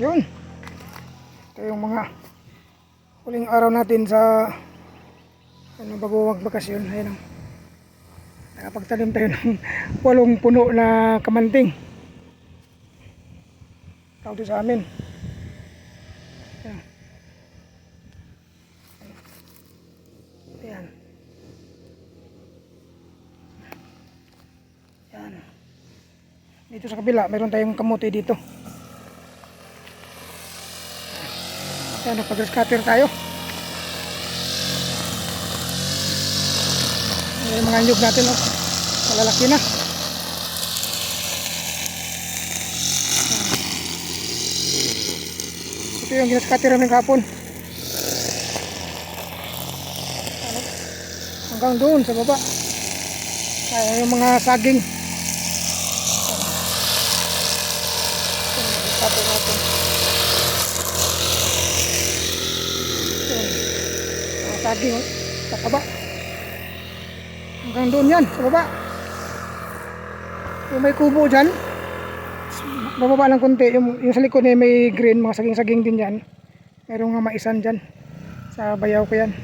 Yun. Ito yung mga huling araw natin sa ano bago magbakasyon. Ayun. oh. Nakapagtanim tayo ng walong puno na kamanting. Tawag sa amin. Ayan. Ayan. Ayan. Dito sa kabila, mayroon tayong kamote dito. Ayan, napag-scatter tayo. Ayan yung mga nyug natin, oh. Malalaki na. Ito yung ginascatter namin kahapon. Hanggang doon sa baba. Ayan yung mga saging. Tapo natin. Ayan. Mga saging sa baba. Hanggang doon yan, sa baba. Yung may kubo dyan, bababa ng konti. Yung, yung sa likod niya may green, mga saging-saging din yan. Merong nga maisan dyan. Sa bayaw ko yan.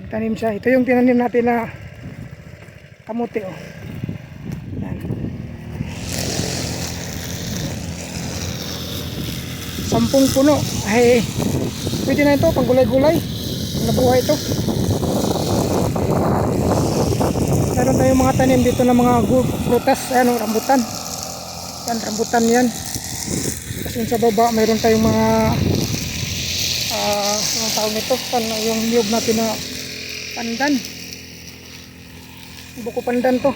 Nagtanim siya. Ito yung tinanim natin na kamuti oh. Yan. Sampung puno. Ay, pwede na ito, pang gulay-gulay. Nabuhay ito. Meron tayong mga tanim dito ng mga prutas, ayan, oh, rambutan. Yan, rambutan yan. Yun sa baba, mayroon tayong mga ah, anong tawag nito? Yung niyog natin na pandan. Buko pandan to.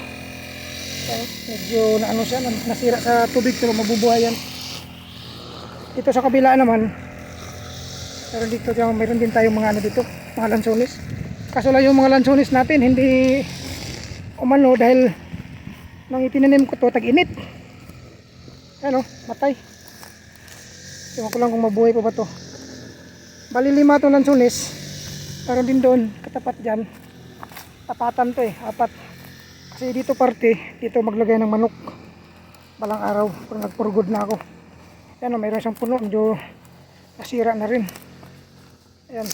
Kaya medyo na ano siya, na- nasira sa tubig pero mabubuhay yan. Dito sa kabila naman, meron dito, meron din tayong mga ano dito, mga lansones. Kaso lang yung mga lansones natin, hindi umano dahil nang itinanim ko to, tag-init. Ano, matay. Ewan ko lang kung mabuhay pa ba to. Bali lima itong lansones. Meron din doon, katapat dyan. Tapatan to eh, apat. Kasi dito parte, dito maglagay ng manok. Balang araw, pag nagpurgod na ako. Yan o, mayroon siyang puno, medyo nasira na rin. Ayan.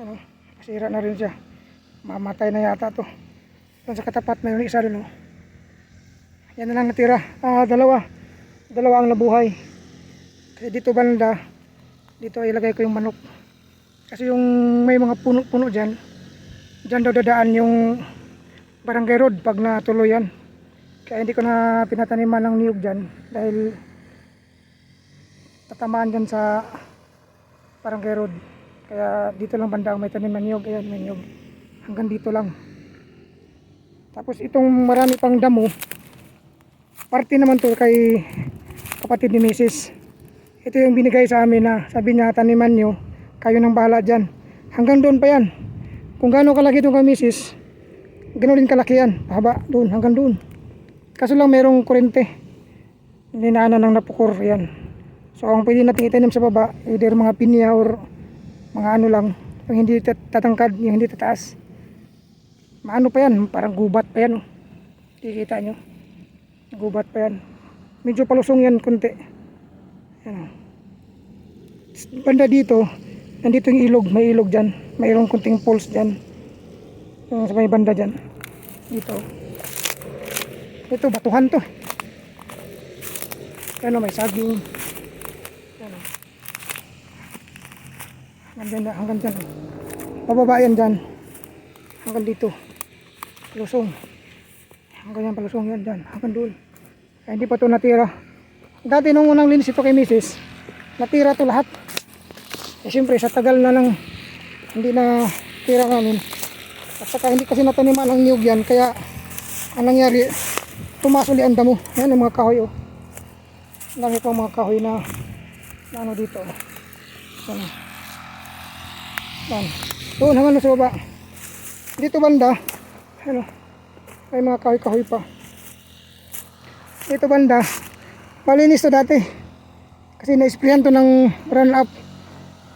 Ano, nasira na rin siya. Mamatay na yata to. Doon sa katapat, mayroon isa doon o. Yan na lang natira. Ah, dalawa. Dalawa ang nabuhay. Kasi dito banda, dito ilagay ko yung manok. Kasi yung may mga puno-puno dyan, dyan daw dadaan yung barangay road pag natuloy yan. Kaya hindi ko na pinataniman ng niyog dyan dahil tatamaan dyan sa barangay road. Kaya dito lang banda may tanim niyog. Ayan, may. Hanggang dito lang. Tapos itong marami pang damo, parte naman to kay kapatid ni Mrs. Ito yung binigay sa amin na sabi niya taniman nyo, kayo nang bahala dyan. Hanggang doon pa yan. Kung gaano kalaki itong kay Mrs. Ganoon din kalaki yan. Haba doon, hanggang doon. Kaso lang merong kurente. Hindi na ng napukor. Yan. So ang pwede natin itanim sa baba, either mga pinya or mga ano lang. Yung hindi tat- tatangkad, yung hindi tataas. Maano pa yan, parang gubat pa yan. oh. Kikita nyo. Gubat pa yan. Medyo palusong yan konti. Yan. Banda dito, nandito yung ilog, may ilog dyan. Mayroong kunting pulse dyan. Yung sa may banda dyan. Dito. Ito, batuhan to. Ano, may saging. Ano. Hanggang, na- hanggang dyan. Pababa yan dyan. Hanggang dito. Lusong. Hanggang yan palusong yan dyan. Hanggang doon. Kaya hindi pa to natira. Dati nung unang linis ito kay Mrs. Natira to lahat. Eh siyempre sa tagal na ng hindi na tira namin. At saka hindi kasi nataniman ang niyog yan. Kaya ang nangyari, tumasuli ang damo. Yan ang mga kahoy oh. Ang dami pang mga kahoy na, na ano dito. oh. Yan. Yan. Doon doon sa baba. Dito banda, ano, may mga kahoy-kahoy pa. Dito banda, malinis to dati. Kasi na-sprayan to ng run up.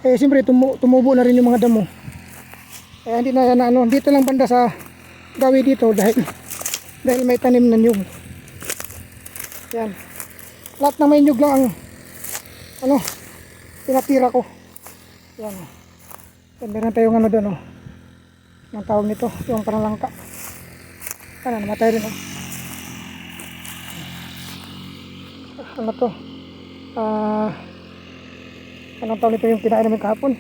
Eh, siyempre, tumu tumubo na rin yung mga damo. Kaya hindi na, na ano, dito lang banda sa gawi dito dahil dahil may tanim na niyog. Yan. lahat ng may nyug lang ang ano, pinatira ko. Yan. Yan, meron tayong ano doon, oh. Ang tawag nito, yung parang langka. Ano, namatay rin, oh. Ano to? Ah, anong tawag nito yung kinain namin kahapon?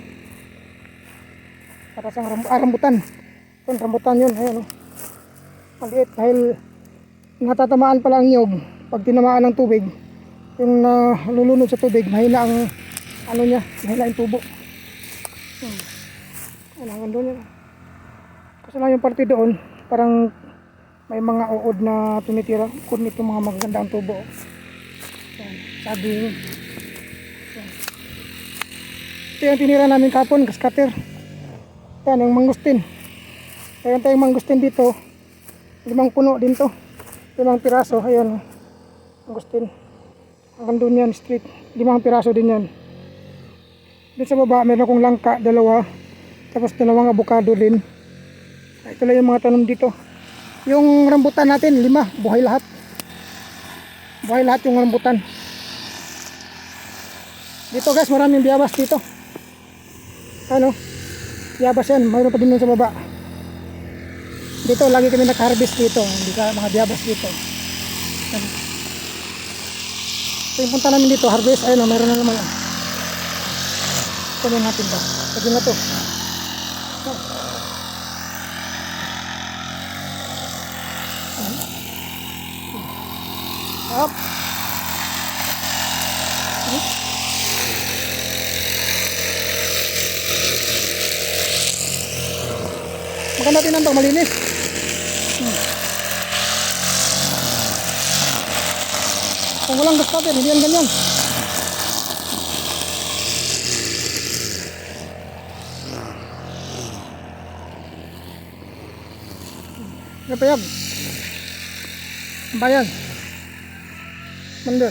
Para sa ram ah, rambutan. Yun, rambutan yun, ayun, oh. Maliit dahil natatamaan pala ang nyog pag tinamaan ng tubig yung nalulunod sa tubig mahina ang ano niya mahina yung tubo hmm. Ano hanggang doon yun. Kasi lang yung parte doon parang may mga uod na tumitira kung ito mga magaganda ang tubo. Yan, saging yan. ito yung tinira namin kapon kaskater. Yan yung mangustin. Ayan tayong mangustin dito. Limang puno din to. Limang piraso ayan. Agustin hanggang doon yan street. Limang piraso din yan. Doon sa baba meron akong langka dalawa tapos dalawang avocado din. Ito lang yung mga tanom dito. Yung rambutan natin lima. Buhay lahat. Buhay lahat yung rambutan. Dito guys maraming biyabas dito. Ano? Biyabas yan. Mayroon pa din sa baba. Dito lagi kami nag-harvest dito. Ka mga biyabas dito. Yan. ito yung punta namin dito. Harvest. Ayun o meron na naman kunin natin ba lagi na to Up. Maganda tinambak, malinis. Hmm. Kung walang gas cutter, hindi yan ganyan. Ano pa yan? Bayan. Manda.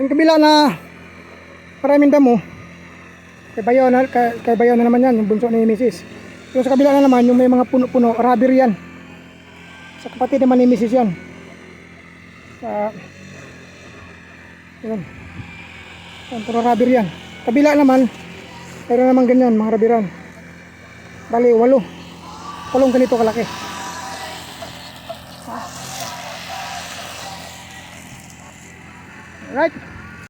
Yung kabila na maraming damo kay bayo na kay, kay bayo na naman yan yung bunso ni Mrs. yung sa kabila na naman yung may mga puno-puno rubber yan sa kapatid naman ni Mrs. yan sa yun yan puro rubber yan kabila naman mayroon naman ganyan mga rubberan bali walo walong ganito kalaki Alright.